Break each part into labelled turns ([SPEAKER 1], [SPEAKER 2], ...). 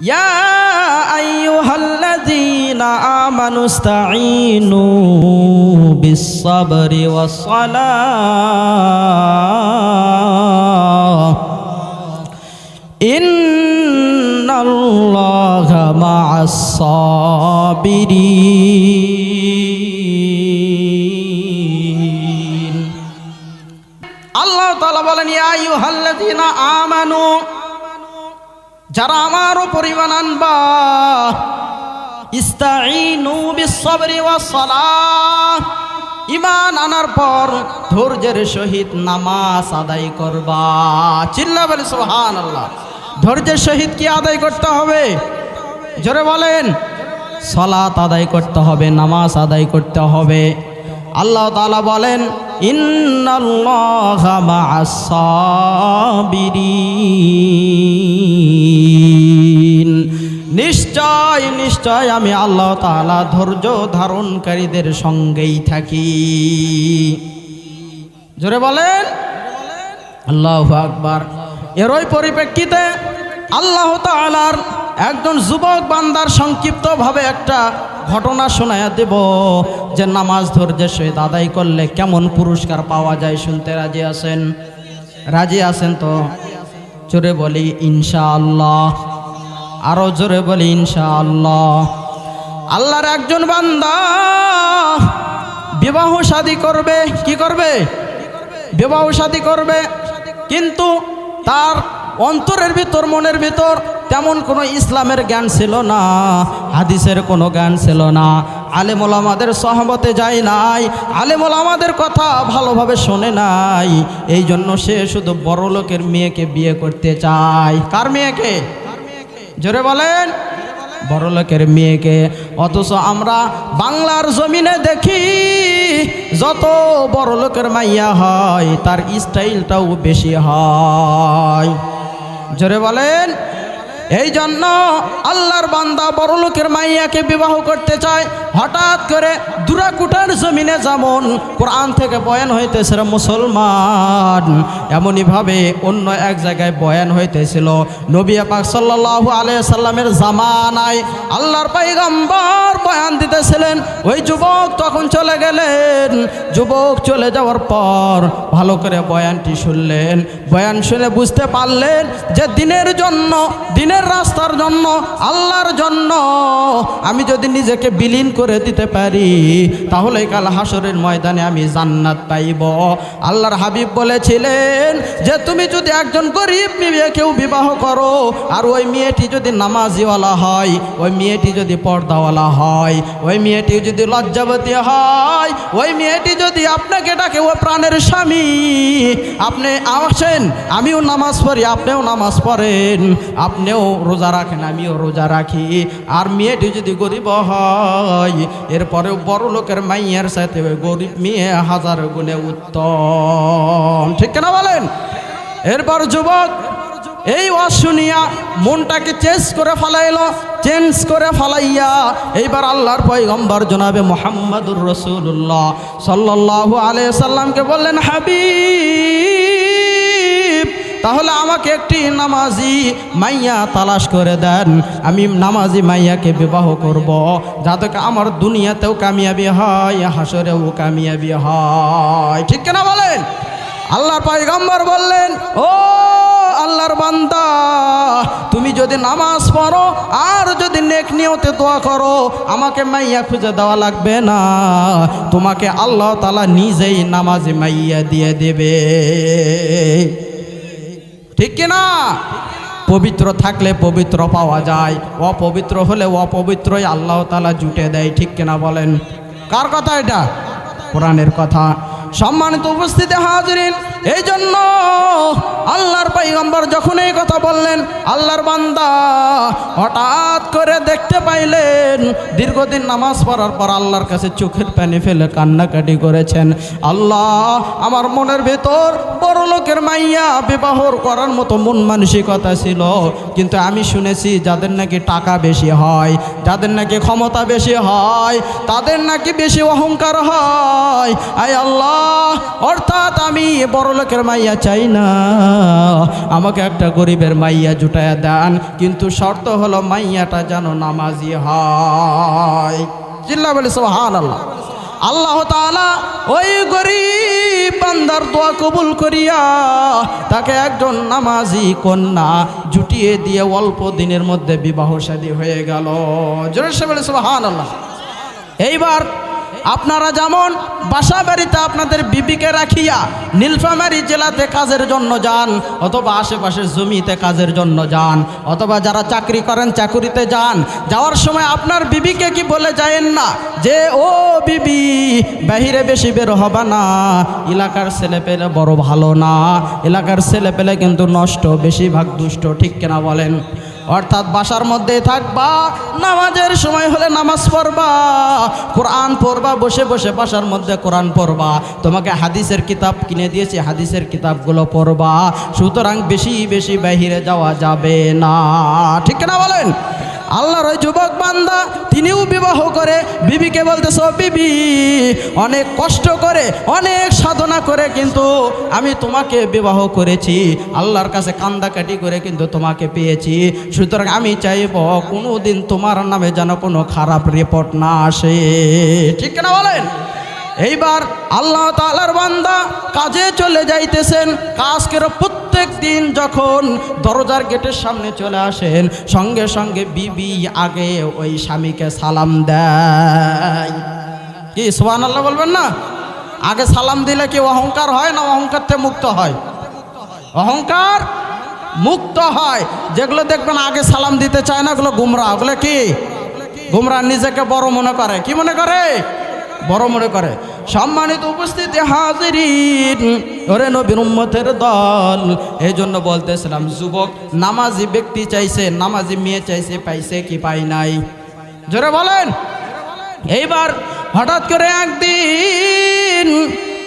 [SPEAKER 1] يا أيها الذين آمنوا استعينوا بالصبر والصلاة إن الله مع الصابرين الله تعالى بلن يا أيها الذين آمنوا যারা আমারও পরিমাণ আনবা ইস্তাইনু বিসসবরি ওয়াসসালাহ ইমান আনার পর ধৈর্যের সহিত নামাজ আদায় করবা। চিল্লা বলে সুবহানাল্লাহ। ধৈর্যের সহিত কি আদায় করতে হবে? জোরে বলেন। সলাত আদায় করতে হবে, নামাজ আদায় করতে হবে। আল্লাহ তাআলা বলেন ইন্নাল্লাহা মা'আস নিশ্চয় নিশ্চয় আমি আল্লাহ তাআলা ধৈর্য ধারণকারীদের সঙ্গেই থাকি। জোরে বলেন? আল্লাহ আকবার। এরই পরিপ্রেক্ষিতে আল্লাহ তাআলার একজন যুবক বান্দার সংক্ষিপ্তভাবে একটা ঘটনা শোনায়া দেব যে নামাজ ধৈর্যের সহিত আদায় করলে কেমন পুরস্কার পাওয়া যায় শুনতে রাজি আছেন? রাজি আছেন তো? জোরে বলি ইনশাআল্লাহ। আরও জোরে বলি ইনশাআল্লাহ। আল্লাহর একজন বান্দা বিবাহ শাদী করবে, কি করবে? বিবাহ শাদী করবে। কিন্তু তার অন্তরের ভিতর, মনের ভিতর তেমন কোনো ইসলামের জ্ঞান ছিল না, হাদিসের কোনো জ্ঞান ছিল না। আলেমল আমাদের সহমতে যায় নাই, আলেমল আমাদের কথা ভালোভাবে শোনে নাই। এই জন্য সে শুধু বড় লোকের মেয়েকে বিয়ে করতে চায়। কার মেয়েকে? জোরে বলেন। বড় লোকের মেয়েকে। অথচ আমরা বাংলার জমিনে দেখি, যত বড় লোকের মাইয়া হয়, তার স্টাইলটাও বেশি হয়। জোরে বলেন। এই জন্য আল্লাহর বান্দা বড় লোকের মাইয়াকে বিবাহ করতে চায়। হঠাৎ করে দুরাকুটার জমিনে যেমন কোরআন থেকে বয়ান হইতেছে মুসলমান, এমনইভাবে অন্য এক জায়গায় বয়ান হইতেছিল। নবী পাক সাল্লাল্লাহু আলাইহি সাল্লামের জামানায় আল্লাহর পাইগম্বর বয়ান দিতেছিলেন। ওই যুবক তখন চলে গেলেন। যুবক চলে যাওয়ার পর ভালো করে বয়ানটি শুনলেন। বয়ান শুনে বুঝতে পারলেন যে দিনের জন্য দিনের রাস্তার জন্য, আল্লাহর জন্য। আমি যদি নিজেকে বিলীন করে দিতে পারি, তাহলে কাল হাসরের ময়দানে আমি জান্নাত পাইব। আল্লাহর হাবিব বলেছিলেন যে, তুমি যদি একজন গরিব মেয়েকেও বিবাহ করো, আর ওই মেয়েটি যদি নামাজিওয়ালা হয়, ওই মেয়েটি যদি পর্দাওয়ালা হয়, ওই মেয়েটি যদি লজ্জাবতী হয়, ওই মেয়েটি যদি আপনাকে ডাকে, ও প্রাণের স্বামী, আপনি আসেন, আমিও নামাজ পড়ি, আপনিও নামাজ পড়েন, আপনিও রোজা রাখেন আমিও রোজা রাখি। আর মেয়েটি যদি গরিব হয়, এরপরেও বড় লোকের মাইয়ের সাথে গরিব মেয়ে হাজার গুণে উত্তম। ঠিক কেনা বলেন? এরপর যুবক, এই ওয়াজ শুনিয়া মনটাকে চেঞ্জ করে ফেলাইলো চেঞ্জ করে ফালাইয়া এইবার আল্লাহর পয়গম্বর জনাবে মোহাম্মদুর রসুল্লাহ সাল্লাল্লাহু আলাইহি সাল্লামকে বললেন, হাবিব তাহলে আমাকে একটি নামাজি মাইয়া তালাশ করে দেন। আমি নামাজি মাইয়াকে বিবাহ করব। যাতে আমার দুনিয়াতেও কামিয়াবি হয়, হাসরেও কামিয়াবি হয়। ঠিক কিনা বলেন? আল্লাহর পয়গম্বর বললেন, ও আল্লাহর বান্দা, তুমি যদি নামাজ পড়ো আর যদি নেক নিয়তে দোয়া করো, আমাকে মাইয়া খুঁজে দেওয়া লাগবে না। তোমাকে আল্লাহ তালা নিজেই নামাজে মাইয়া দিয়ে দেবে। ঠিক কিনা? পবিত্র থাকলে পবিত্র পাওয়া যায়, অপবিত্র হলে অপবিত্রই আল্লাহ তালা জুটে দেয়, ঠিক কিনা বলেন? কার কথা এটা? কোরআনের কথা। সম্মানিত উপস্থিতি হাজিরিন এই জন্য আল্লাহর পাইগম্বর যখন এই কথা বললেন, আল্লাহর বান্দা হঠাৎ করে দেখতে পাইলেন, দীর্ঘদিন নামাজ পড়ার পর আল্লাহর কাছে চোখের পানি ফেলে কান্নাকাটি করেছেন। আল্লাহ আমার মনের ভেতর বড় লোকের মাইয়া বিবাহ করার মতো মন মানসিকতা ছিল। কিন্তু আমি শুনেছি যাদের নাকি টাকা বেশি হয়, যাদের নাকি ক্ষমতা বেশি হয়, তাদের নাকি বেশি অহংকার হয়। আয় আল্লাহ, অর্থাৎ আমি বড় বড় লোকের মাইয়া চাই না। আমাকে একটা গরিবের মাইয়া জুটায়া দেন, কিন্তু শর্ত হলো মাইয়াটা যেন নামাজি হয়। চিল্লা বলে সোহান আল্লাহ আল্লাহ তাআলা ওই গরিব বান্দার দোয়া কবুল করিয়া তাকে একজন নামাজি কন্যা জুটিয়ে দিয়ে অল্প দিনের মধ্যে বিবাহ শাদী হয়ে গেল। জোরে সে বলে সোহান আল্লাহ এইবার আপনারা যেমন বাসা বাড়িতে আপনাদের বিবিকে রাখিয়া নীলফামারী জেলাতে কাজের জন্য যান, অথবা আশেপাশের জমিতে কাজের জন্য যান, অথবা যারা চাকরি করেন চাকুরিতে যান, যাওয়ার সময় আপনার বিবিকে কি বলে যায়েন না? যে, ও বিবি, বাহিরে বেশি বের হবা না, এলাকার ছেলে পেলে বড় ভালো না, এলাকার ছেলে পেলে কিন্তু নষ্ট, বেশিরভাগ দুষ্ট, ঠিক কেনা বলেন? অর্থাৎ বাসার মধ্যে থাকবা, নামাজের সময় হলে নামাজ পড়বা, কোরআন পড়বা, বসে বসে বাসার মধ্যে কোরআন পড়বা। তোমাকে হাদিসের কিতাব কিনে দিয়েছি, হাদিসের কিতাবগুলো পড়বা। সুতরাং বেশি বেশি বাহিরে যাওয়া যাবে না। ঠিক না বলেন? আল্লাহর ওই যুবক বান্দা, তিনিও বিবাহ করে, বিবিকে বলতে সব বিবি, অনেক কষ্ট করে, অনেক সাধনা করে কিন্তু আমি তোমাকে বিবাহ করেছি। আল্লাহর কাছে কান্দা কাটি করে কিন্তু তোমাকে পেয়েছি। সুতরাং আমি চাইব কোনো দিন তোমার নামে যেন কোনো খারাপ রিপোর্ট না আসে। ঠিক না বলেন? এইবার আল্লাহ তালার বান্দা কাজে চলে যাইতেছেন। কাজকের করে প্রত্যেক দিন যখন দরজার গেটের সামনে চলে আসেন, সঙ্গে সঙ্গে বিবি আগে ওই স্বামীকে সালাম দেয়। কি সোহান আল্লাহ বলবেন না? আগে সালাম দিলে কি অহংকার হয় না অহংকার থেকে মুক্ত হয়? অহংকার মুক্ত হয়। যেগুলো দেখবেন আগে সালাম দিতে চায় না, ওগুলো গুমরা। ওগুলো কি? গুমরা নিজেকে বড় মনে করে। কি মনে করে? বড় মনে করে। সম্মানিত উপস্থিতি হাজিরিন। ওরে নবীর উম্মতের দল। এই জন্য বলতেছিলাম, যুবক, নামাজি ব্যক্তি চাইছে, নামাজি মেয়ে চাইছে, পাইছে কি পাই নাই? জোরে বলেন। এইবার হঠাৎ করে একদিন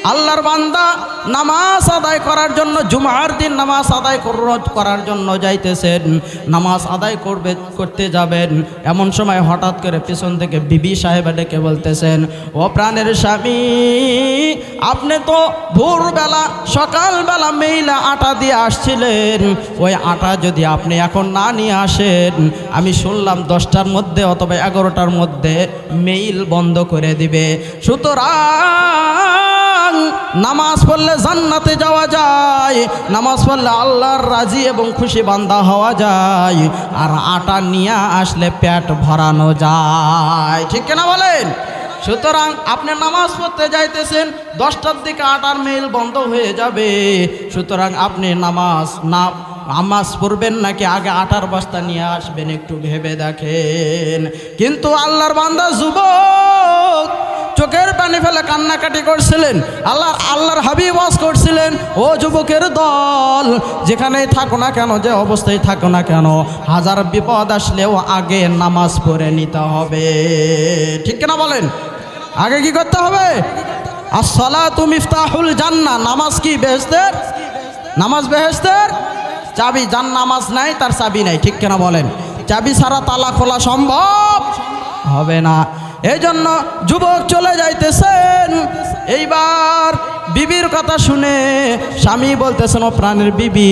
[SPEAKER 1] আল্লাহর বান্দা নামাজ আদায় করার জন্য, জুমার দিন নামাজ আদায় কর- করার জন্য যাইতেছেন। নামাজ আদায় করবে, করতে যাবেন। এমন সময় হঠাৎ করে পিছন থেকে বিবি সাহেবা ডেকে বলতেছেন, ও প্রাণের স্বামী, আপনি তো ভোরবেলা, সকালবেলা মেইলা আটা দিয়ে আসছিলেন। ওই আটা যদি আপনি এখন না নিয়ে আসেন, আমি শুনলাম দশটার মধ্যে অথবা এগারোটার মধ্যে মেইল বন্ধ করে দিবে। সুতরাং নামাজ পড়লে জান্নাতে যাওয়া যায়, নামাজ পড়লে আল্লাহর রাজি এবং খুশি বান্দা হওয়া যায়, আর আটা নিয়ে আসলে পেট ভরানো যায়। ঠিক কিনা বলেন? সুতরাং আপনি নামাজ পড়তে যাইতেছেন, দশটার দিকে আটার মেইল বন্ধ হয়ে যাবে। সুতরাং আপনি নামাজ না, নামাজ পড়বেন নাকি আগে আটার বস্তা নিয়ে আসবেন একটু ভেবে দেখেন। কিন্তু আল্লাহর বান্দা যুবক চোখের পানি ফেলে কান্নাকাটি করছিলেন। আল্লাহর আল্লাহর হাবিব ওয়াজ করছিলেন, ও যুবকের দল, যেখানেই থাকো না কেন, যে অবস্থায় থাকো না কেন, হাজার বিপদ আসলেও আগে নামাজ পড়ে নিতে হবে। ঠিক কিনা বলেন? আগে কি করতে হবে? আসলা তুমি ইফতাহুল জান্না নামাজ কি বেহেস্তের নামাজ বেহেস্তের চাবি, যার নামাজ নাই, তার চাবি নাই, ঠিক কেনা বলেন? চাবি ছাড়া তালা খোলা সম্ভব হবে না। এই জন্য যুবক চলে যাইতেছেন। এইবার বিবির কথা শুনে স্বামী বলতেছেন, ও প্রাণের বিবি,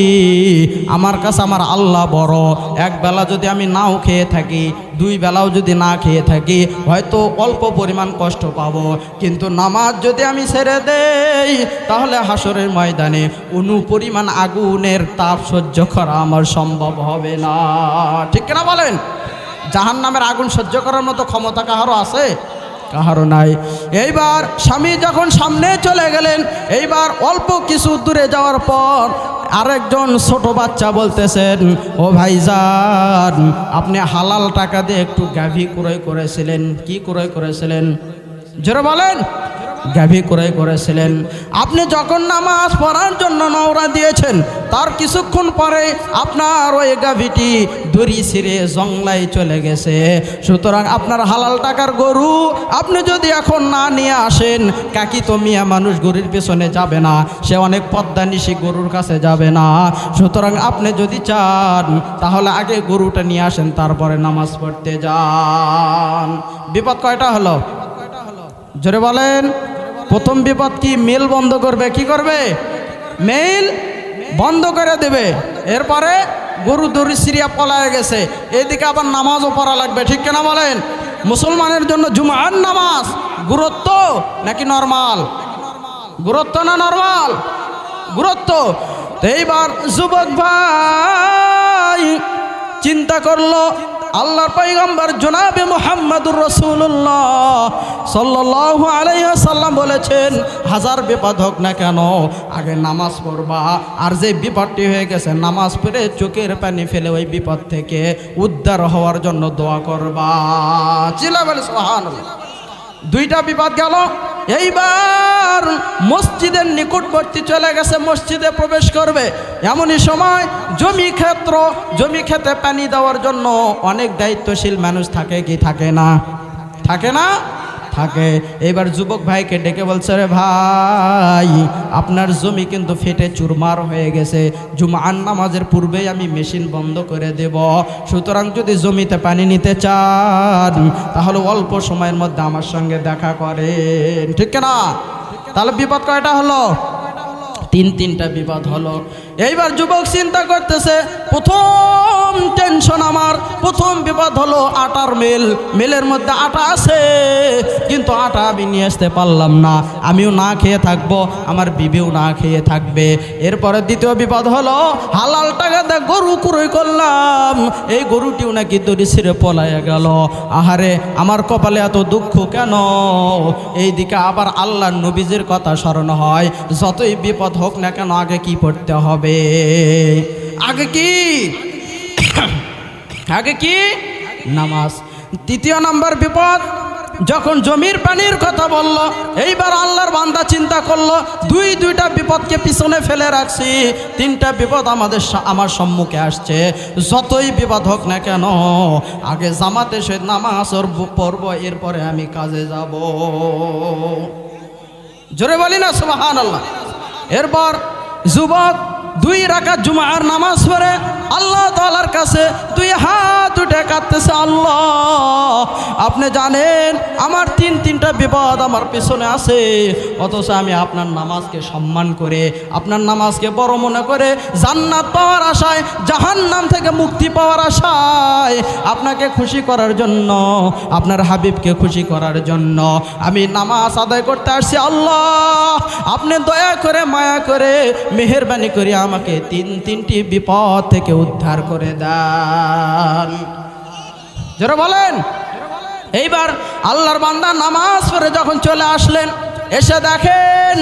[SPEAKER 1] আমার কাছে আমার আল্লাহ বড়। এক বেলা যদি আমি নাও খেয়ে থাকি, দুই বেলাও যদি না খেয়ে থাকি, হয়তো অল্প পরিমাণ কষ্ট পাব। কিন্তু নামাজ যদি আমি ছেড়ে দেই, তাহলে হাসরের ময়দানে অনু পরিমাণ আগুনের তাপ সহ্য করা আমার সম্ভব হবে না। ঠিক কিনা বলেন? জাহান নামের আগুন সহ্য করার মতো ক্ষমতা কাহারও আছে? কাহারও নাই। এইবার স্বামী যখন সামনে চলে গেলেন, এইবার অল্প কিছু দূরে যাওয়ার পর আরেকজন ছোট বাচ্চা বলতেছেন, ও ভাই ভাইজান, আপনি হালাল টাকা দিয়ে একটু গাভী ক্রয় করেছিলেন, কি ক্রয় করেছিলেন? জোরে বলেন। গাভী ক্রয় করেছিলেন। আপনি যখন নামাজ পড়ার জন্য নওরা দিয়েছেন, তার কিছুক্ষণ পরে আপনার ওই গাভীটি দড়ি ছিঁড়ে জংলায় চলে গেছে। সুতরাং আপনার হালাল টাকার গরু আপনি যদি এখন না নিয়ে আসেন, কাকি তো মিয়া মানুষ গরুর পেছনে যাবে না, সে অনেক পদ্মানিশি গরুর কাছে যাবে না। সুতরাং আপনি যদি চান, তাহলে আগে গরুটা নিয়ে আসেন, তারপরে নামাজ পড়তে যান। বিপদ কয়টা হলো? জোরে বলেন। প্রথম বিপদ কি? মেল বন্ধ করবে, কি করবে? মেইল বন্ধ করে দেবে। এরপরে গরু দড়ি সিরিয়া পলায় গেছে। এদিকে আবার নামাজও পড়া লাগবে, ঠিক কেনা বলেন? মুসলমানের জন্য জুমার নামাজ গুরুত্ব নাকি নর্মাল? গুরুত্ব না নর্মাল? গুরুত্ব। এইবার যুবক ভাই চিন্তা করল আল্লাহর পৈগম্বর জনাবে মোহাম্মদুর রসুল্লাহ সাল্লাহ আলাইসাল্লাম বলেছেন, হাজার বিপদ হোক না কেন, আগে নামাজ পড়বা। আর যে বিপদটি হয়ে গেছে, নামাজ পড়ে চোখের পানি ফেলে ওই বিপদ থেকে উদ্ধার হওয়ার জন্য দোয়া করবা। চিলা বলে সোহান দুইটা বিপদ গেল এইবার মসজিদের নিকটবর্তী চলে গেছে, মসজিদে প্রবেশ করবে। এমনই সময় জমি ক্ষেত্র, জমি খেতে পানি দেওয়ার জন্য অনেক দায়িত্বশীল মানুষ থাকে কি? থাকে না? থাকে না? থাকে। এবার যুবক ভাইকে ডেকে বলছে, রে ভাই, আপনার জমি কিন্তু ফেটে চুরমার হয়ে গেছে। জুমান নামাজের পূর্বেই আমি মেশিন বন্ধ করে দেব। সুতরাং যদি জমিতে পানি নিতে চান, তাহলে অল্প সময়ের মধ্যে আমার সঙ্গে দেখা করেন। ঠিক না তাহলে বিপদ কয়টা হলো? তিন তিনটা বিপদ হলো। এইবার যুবক চিন্তা করতেছে, প্রথম টেনশন আমার প্রথম বিপদ হলো আটার মেল। মেলের মধ্যে আটা আছে, কিন্তু আটা আমি নিয়ে আসতে পারলাম না। আমিও না খেয়ে থাকব, আমার বিবিও না খেয়ে থাকবে। এরপরে দ্বিতীয় বিপদ হলো, হালাল টাকা গরু কুড়ই করলাম। এই গরুটিও নাকি দড়ি ছিঁড়ে পলাইয়া গেল। আহারে, আমার কপালে এত দুঃখ কেন? এই দিকে আবার আল্লাহ নবীজির কথা স্মরণ হয়। যতই বিপদ হোক না কেন আগে কি পড়তে হবে? আগে কি? আগে কি? নামাজ। তৃতীয় নাম্বার বিপদ, যখন জমির পানির কথা বলল, এইবার আল্লাহর বান্দা চিন্তা করল, দুই দুইটা বিপদকে পিছনে ফেলে রাখছি, তিনটা বিপদ আমাদের আমার সম্মুখে আসছে, যতই বিপদ হোক না কেন, আগে জামাতে সে নামাজ পড়ব, এরপরে আমি কাজে যাব। জোরে বলি না সুবাহান আল্লাহ এরপর যুবক দুই রাকাত জুমার নামাজ পড়ে আল্লাহ তালার কাছে দুই হাত উঠে কাঁদতেছে, আল্লাহ, আপনি জানেন আমার তিন, তিনটা বিপদ আমার পিছনে আছে। অথচ আমি আপনার নামাজকে সম্মান করে, আপনার নামাজকে বড় মনে করে জান্নাত পাওয়ার আশায়, জাহান্নাম থেকে মুক্তি পাওয়ার আশায় আপনাকে খুশি করার জন্য, আপনার হাবিবকে খুশি করার জন্য আমি নামাজ আদায় করতে আসছি। আল্লাহ, আপনি দয়া করে, মায়া করে, মেহরবানি করে আমাকে তিন, তিনটি বিপদ থেকে উদ্ধার করে দেন। যারা বলেন। এইবার আল্লাহর বান্দা নামাজ পড়ে যখন চলে আসলেন, এসে দেখেন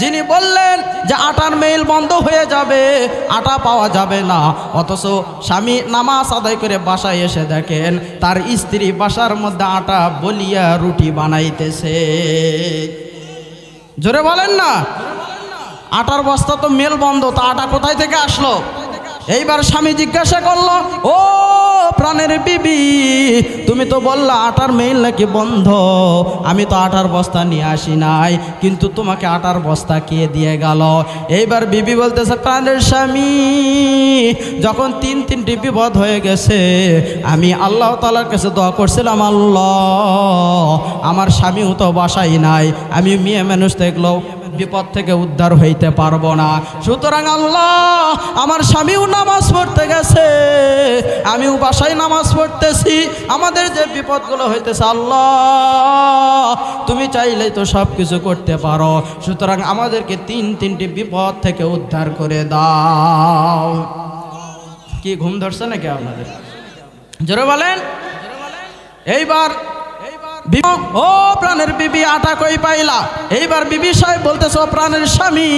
[SPEAKER 1] যিনি বললেন যে আটার মেইল বন্ধ হয়ে যাবে, আটা পাওয়া যাবে না। অথচ স্বামী নামাজ আদায় করে বাসায় এসে দেখেন তার স্ত্রী বাসার মধ্যে আটা বলিয়া রুটি বানাইতেছে। জোরে বলেন না? আটার বস্তা তো মেল বন্ধ, তা আটা কোথায় থেকে আসলো? এইবার স্বামী জিজ্ঞাসা করল, ও প্রাণের বিবি, তুমি তো বললা আটার মেইল নাকি বন্ধ। আমি তো আটার বস্তা নিয়ে আসি নাই, কিন্তু তোমাকে আটার বস্তা কে দিয়ে গেল? এইবার বিবি বলতেছে, প্রাণের স্বামী, যখন তিন তিনটি বিপদ হয়ে গেছে, আমি আল্লাহ তালার কাছে দোয়া করছিলাম, আল্লাহ, আমার স্বামীও তো বাসাই নাই আমি মেয়ে মানুষ দেখলেও বিপদ থেকে উদ্ধার হইতে পারব না। সুতরাং আল্লাহ, আমার স্বামীও নামাজ পড়তে গেছে, আমিও বাসায় নামাজ পড়তেছি। আমাদের যে বিপদগুলো হইতেছে, আল্লাহ, তুমি চাইলেই তো সব কিছু করতে পারো। সুতরাং আমাদেরকে তিন, তিনটি বিপদ থেকে উদ্ধার করে দাও। কি ঘুম ধরছে নাকি আপনাদের? জোরে বলেন। এইবার ও প্রাণের বিবি, আটা কই পাইলা? এইবার বিবি সাহেব বলতেছ প্রাণের স্বামী,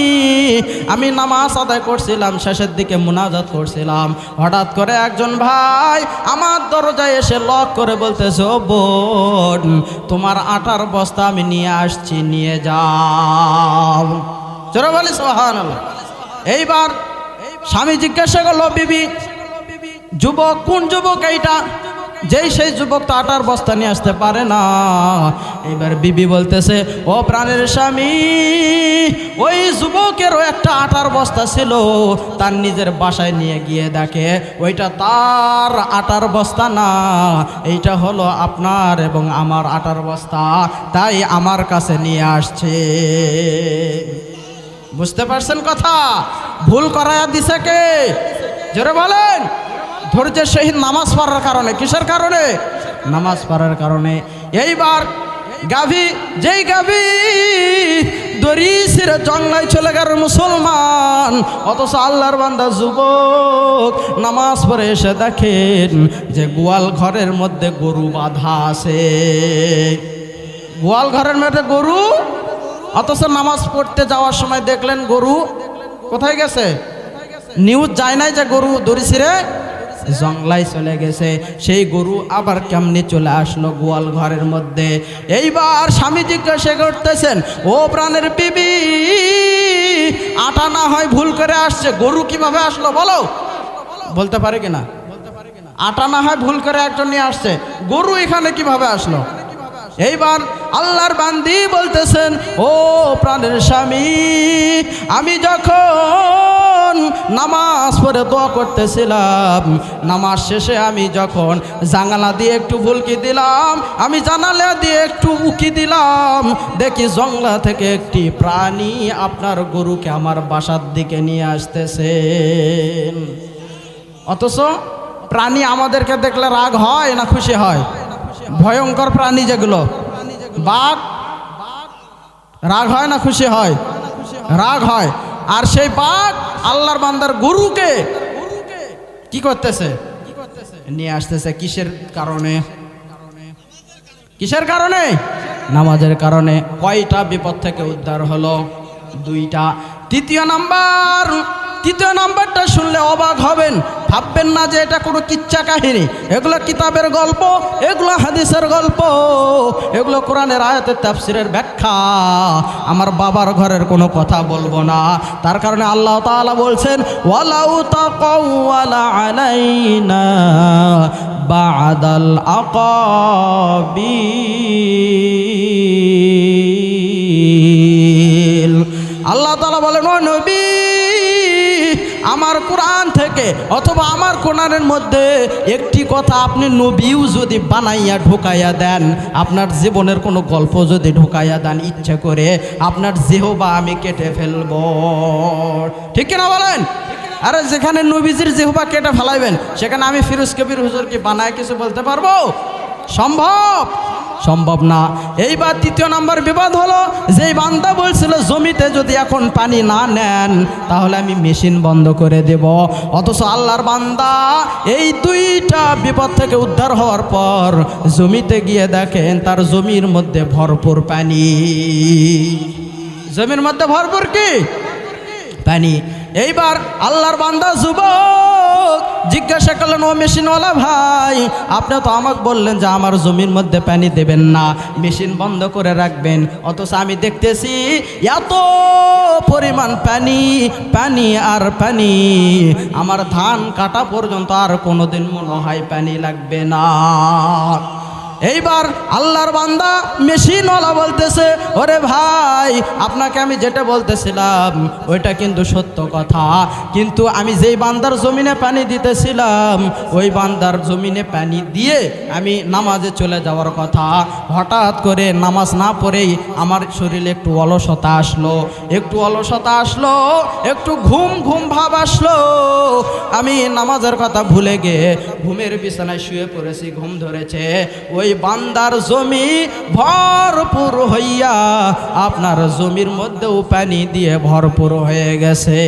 [SPEAKER 1] আমি নামাজ আদায় করছিলাম, শেষের দিকে মুনাজাত করছিলাম। হঠাৎ করে একজন ভাই আমার দরজায় এসে লক করে বলতেছে বোন, তোমার আটার বস্তা আমি নিয়ে আসছি, নিয়ে যাও। চলো বলি সোহান এইবার স্বামী জিজ্ঞাসা করল, বিবি, যুবক কোন যুবক এইটা? যেই সেই যুবক তো আটার বস্তা নিয়ে আসতে পারে না। এবার বিবি বলতেছে, ও প্রাণের স্বামী, ওই যুবকেরও একটা আটার বস্তা ছিল, তার নিজের বাসায় নিয়ে গিয়ে দেখে, ওইটা তার আটার বস্তা না, এইটা হলো আপনার এবং আমার আটার বস্তা, তাই আমার কাছে নিয়ে আসছে। বুঝতে পারছেন কথা? ভুল করায়া দিছে কে? জোরে বলেন। ধৈর্যের সহিত নামাজ পড়ার কারণে। কিসের কারণে? নামাজ পড়ার কারণে। এইবার গাভী, যেই গাভী ছিঁড়ে জঙ্গলায় চলে গেল মুসলমান, অথচ আল্লাহর বান্দা যুবক নামাজ পড়ে এসে দেখেন যে গোয়াল ঘরের মধ্যে গরু বাঁধা আছে। গোয়াল ঘরের মধ্যে গরু? অথচ নামাজ পড়তে যাওয়ার সময় দেখলেন গরু কোথায় গেছে? নিউজ যায় নাই যে গরু দড়ি জংলায় চলে গেছে। সেই গরু আবার কেমনি চলে আসলো গোয়াল ঘরের মধ্যে? এইবার স্বামী জিজ্ঞাসা করতেছেন, ও প্রাণের বিবি, আটা না হয় ভুল করে আসছে, গরু কীভাবে আসলো বলো? বলতে পারে কিনা? আটা না হয় ভুল করে একটা নিয়ে আসছে, গরু এখানে কীভাবে আসলো? এইবার আল্লাহর বান্দি বলতেছেন, ও প্রাণের স্বামী, আমি যখন নামাজ পড়ে দোয়া করতেছিলাম, নামাজ শেষে আমি যখন জানালা দিয়ে একটু ভুলকি দিলাম, আমি জানালা দিয়ে একটু উকি দিলাম, দেখি জংলা থেকে একটি প্রাণী আপনার গরুকে আমার বাসার দিকে নিয়ে আসতেছেন অথচ প্রাণী আমাদেরকে দেখলে রাগ হয় না খুশি হয়? ভয়ঙ্কর প্রাণী যেগুলো। বাঘ, রাগ হয় না খুশি হয়? রাগ হয়। আর সেই বাঘ আল্লাহর বান্দার গরুকে কি করতেছে? নিয়ে আসতেছে কিসের কারণে? কিসের কারণে? নামাজের কারণে। কয়টা বিপদ থেকে উদ্ধার হলো? দুইটা। তৃতীয় নাম্বার, তৃতীয় নাম্বারটা শুনলে অবাক হবেন। ভাববেন না যে এটা কোনো কিচ্ছা কাহিনী। এগুলো কিতাবের গল্প, এগুলো হাদিসের গল্প, এগুলো কোরআনের আয়াতের তাফসিরের ব্যাখ্যা। আমার বাবার ঘরের কোনো কথা বলব না। তার কারণে আল্লাহ তাআলা বলছেন, ওয়ালাউ তাকাওয়ালা বাদাল আকাবিল। আল্লাহ তাআলা বলেন ও নবী, আমার কোরআন থেকে। অথবা আমার কোরআনের মধ্যে একটি কথা আপনি নবীও যদি বানাইয়া ঢুকাইয়া দেন, আপনার জীবনের কোনো গল্প যদি ঢুকাইয়া দেন ইচ্ছে করে, আপনার জেহবা আমি কেটে ফেলব। ঠিক কিনা বলেন? আরে যেখানে নবীজির জেহবা কেটে ফেলাইবেন, সেখানে আমি ফিরোজ কবির হুজুর কি বানায় কিছু বলতে পারব? সম্ভব? সম্ভব না। এইবার তৃতীয় নম্বর বিবাদ হলো, যেই বান্দা বলছিল, জমিতে যদি এখন পানি না নেন, তাহলে আমি মেশিন বন্ধ করে দেব। অথচ আল্লাহর বান্দা এই দুইটা বিপদ থেকে উদ্ধার হওয়ার পর জমিতে গিয়ে দেখেন, তার জমির মধ্যে ভরপুর পানি। জমির মধ্যে ভরপুর কি? পানি। এইবার আল্লাহর বান্দা যুবক জিজ্ঞাসা করলেন, ও মেশিনওয়ালা ভাই, আপনি তো আমাকে বললেন যে আমার জমির মধ্যে পানি দেবেন না, মেশিন বন্ধ করে রাখবেন। অথচ আমি দেখতেছি এত পরিমাণ পানি পানি আর পানি। আমার ধান কাটা পর্যন্ত আর কোনোদিন মনে হয় পানি লাগবে না। এইবার আল্লাহর বান্দা মেশিনওয়ালা বলতেছে, ওরে ভাই, আপনাকে আমি যেটা বলতেছিলাম, ওইটা কিন্তু সত্য কথা। কিন্তু আমি যেই বান্দার জমিনে পানি দিতেছিলাম, ওই বান্দার জমিনে পানি দিয়ে আমি নামাজে চলে যাওয়ার কথা। হঠাৎ করে নামাজ না পড়েই আমার শরীরে একটু অলসতা আসলো, একটু অলসতা আসলো, একটু ঘুম ঘুম ভাব আসলো। আমি নামাজের কথা ভুলে গিয়ে ঘুমের বিছানায় শুয়ে পড়েছি, ঘুম ধরেছে। ওই বান্দার জমি ভরপুর হইয়া আপনার জমির মধ্যেও পানি দিয়ে ভরপুর হয়ে গেছে।